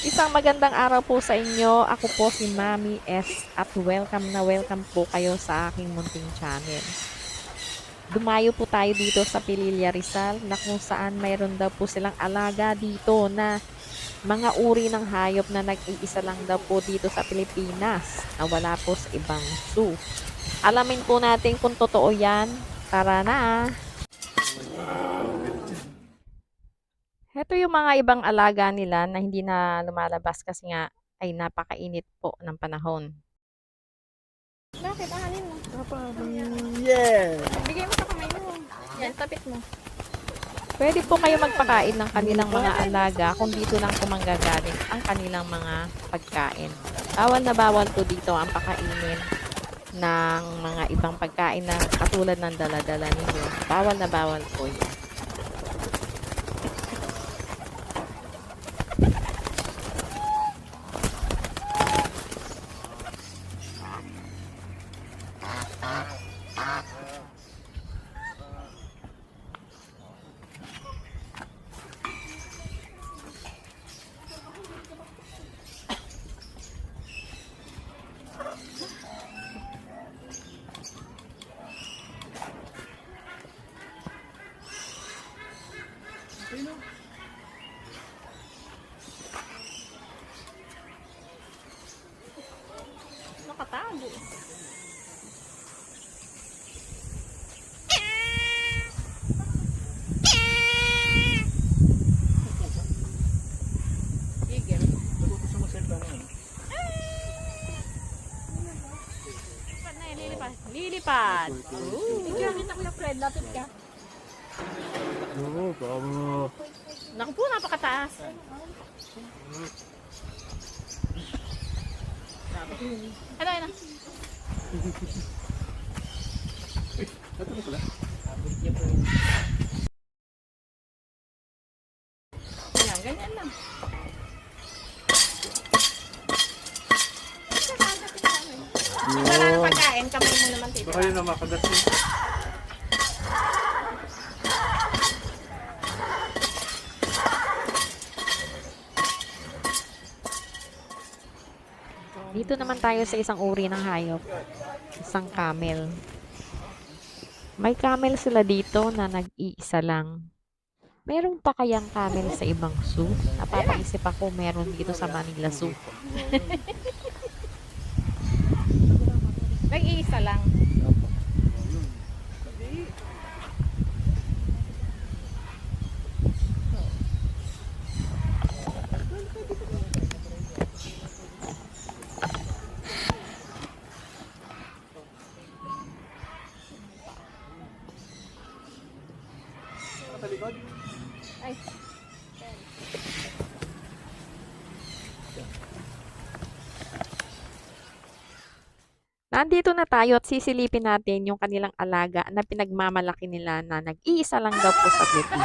Isang magandang araw po sa inyo. Ako po si Mami S at welcome na welcome po kayo sa aking munting channel. Dumayo po tayo dito sa Pililla Rizal na kung saan mayroon daw po silang alaga dito na mga uri ng hayop na nag-iisa lang daw po dito sa Pilipinas na wala po sa ibang zoo. Alamin po natin kung totoo yan. Tara na! Ito yung mga ibang alaga nila na hindi na lumalabas kasi nga ay napakainit po ng panahon. Bakit? Ahalin mo. Yeah! Bigay mo sa kamay mo. Yan, tapit mo. Pwede po kayo magpakain ng kanilang mga alaga kung dito lang po manggagaling ang kanilang mga pagkain. Bawal na bawal po dito ang pakainin ng mga ibang pagkain na katulad ng daladala ninyo. Bawal na bawal po yun. Nakatago. Gigil. Lilipad na yan, lilipad. Lilipad. Ooh. Kita ko yung Fred, lapit ka. Oo, tama. Naku po, napakataas. Ano, ano? Ayan, ganyan lang. Wala na pagkain, kamay mo naman tito. Baka yun na makagat yun. Dito naman tayo sa isang uri ng hayop. Isang camel. May camel sila dito na nag-iisa lang. Meron pa kayang camel sa ibang zoo? Napapaisip ako meron dito sa Manila Zoo. Nag-iisa lang. Nandito na tayo at sisilipin natin yung kanilang alaga na pinagmamalaki nila na nag-iisa lang daw po sa isa.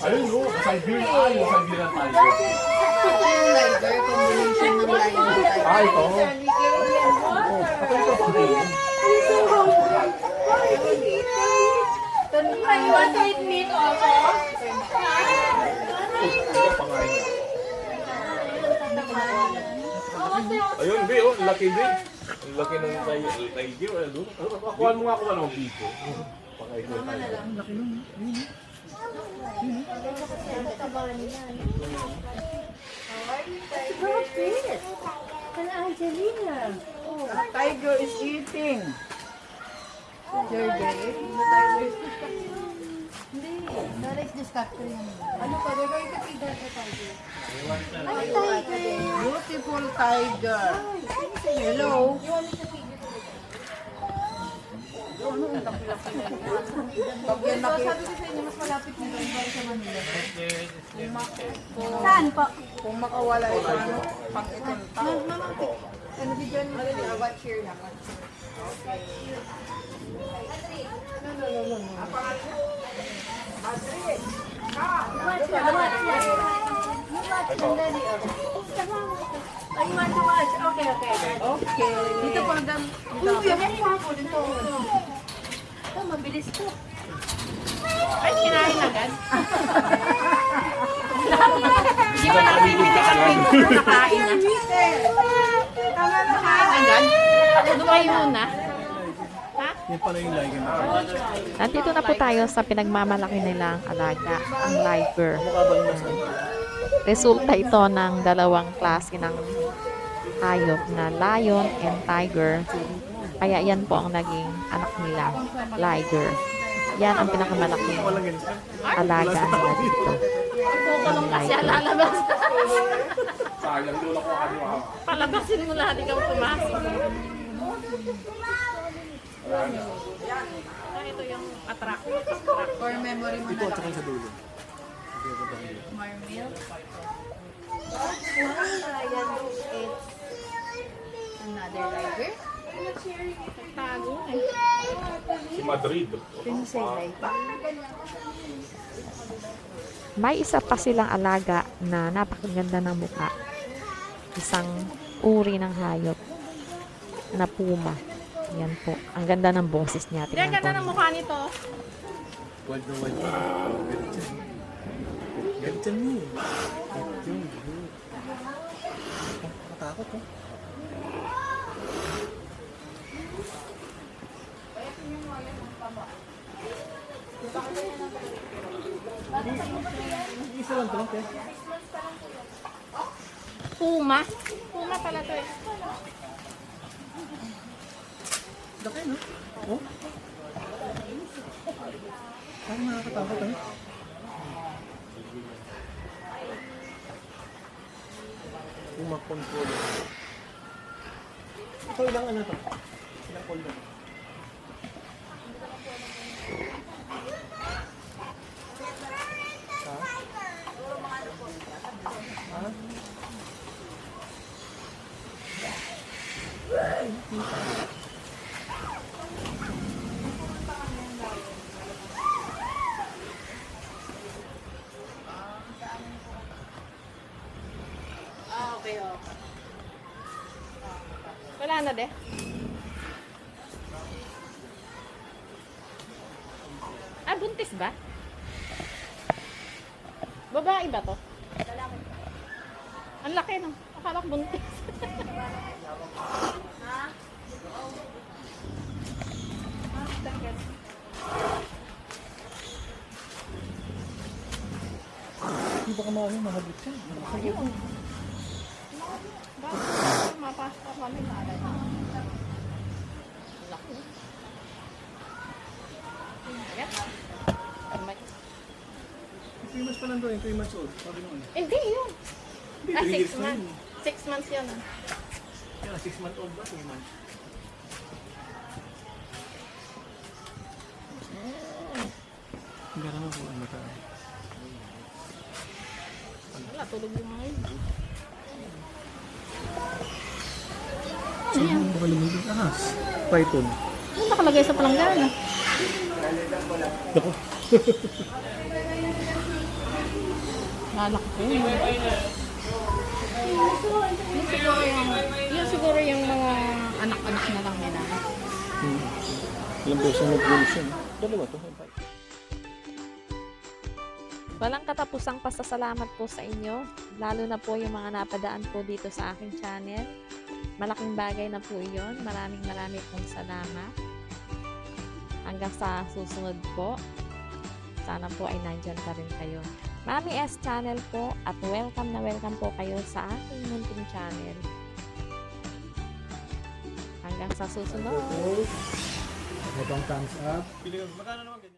Ayun, no, Siberian. Ay, yung Siberian tiger. Yung lighter, combination ng lighter and tiger. Ah, ito. Oh, ako ito pa rin. Ito pangain niya. Ayun, Bi, oh, laki Bi. Ang laki ng tiger. Tiger, Kuhan mo nga ako ano, Biko. Pangain ko yung tiger. Tiger is eating. Hindi, direct discovery yan. Ano pa, gagawin ka tiger sa tiger? Ay, tiger! Beautiful tiger. Hello? Pag yan nakita. Sabi ko sa inyo, mas malapit nito yung para sa Manila. Saan po? Kung makawala ito, ano, pang itong tao. Ano si John? Ano niya? What cheer lang? No, no, no, no, no. Sandali, oh. I want to watch. Okay, okay. Okay. Dito po hanggang... Uy, yan po ako. Dito. Ito, mabilis to. Ay, kinain agad. Hindi ba namin pinakain? Nakain na. Nakain agad? Lumayo na. Yan pala yung like. Nandito na po tayo sa pinagmamalaki nilang alaga, ang liger. Yung? Resulta ito ng dalawang klase ng hayop na lion and tiger. Kaya yan po ang naging anak nila, liger. Yan ang pinakamalaking alaga nila dito. Ang liger. lalabas. Sayang doon ako ano ah. Palabasin mo lahat, ikaw pumasok. Ito yung attract. For memory mo Ito na at saka sa dulo. More milk. Ayan, it's another liger. Eh. Si Madrid. May isa pa silang alaga na napakaganda ng mukha. Isang uri ng hayop na puma. Yan po. Ang ganda ng boses niya. Hindi, ang Tingnan ganda ng mukha nito. Wild na wild. Ganito niya. Ganito yun. Matakot oh. Isa lang to, okay? Puma. Puma pala to eh. Laki, no? Oh? Parang nakakatakot, eh. Yung mag-control. Ito ilang ano to? Ha? Ah, oh. Wala na de. Buntis ba? Babae ba to? Ang laki no. Akala ko buntis. Hindi baka maano, mahabit ka. Bakit? Mapasok ako kami na alay. Laki. Ayan. May- 3 months pa lang doon, 3 months old. Sabi naman. Hindi yun. Hindi, Ah, three six years na months. yun. Six months yun. ah. Kaya 6 months old ba? 3 months. Hindi ka naman kung ano ka. Wala, tulog yung mga yun. Saan mo baka lumilog? Ahas. Python. Ano nakalagay sa palanggana? Ako. Nalak ko yun. Yun siguro yung, yun siguro yung mga anak-anak na lang nila. Hmm. Ilang beses na nag-evolution. Dalawa to. Walang katapusang pasasalamat po sa inyo, lalo na po yung mga napadaan po dito sa aking channel. Malaking bagay na po iyon. Maraming maraming pong salamat. Hanggang sa susunod po, sana po ay nandyan pa rin kayo. Mami S channel po at welcome na welcome po kayo sa aking munting channel. Hanggang sa susunod. Ito thumbs up. Magkano naman ganyan?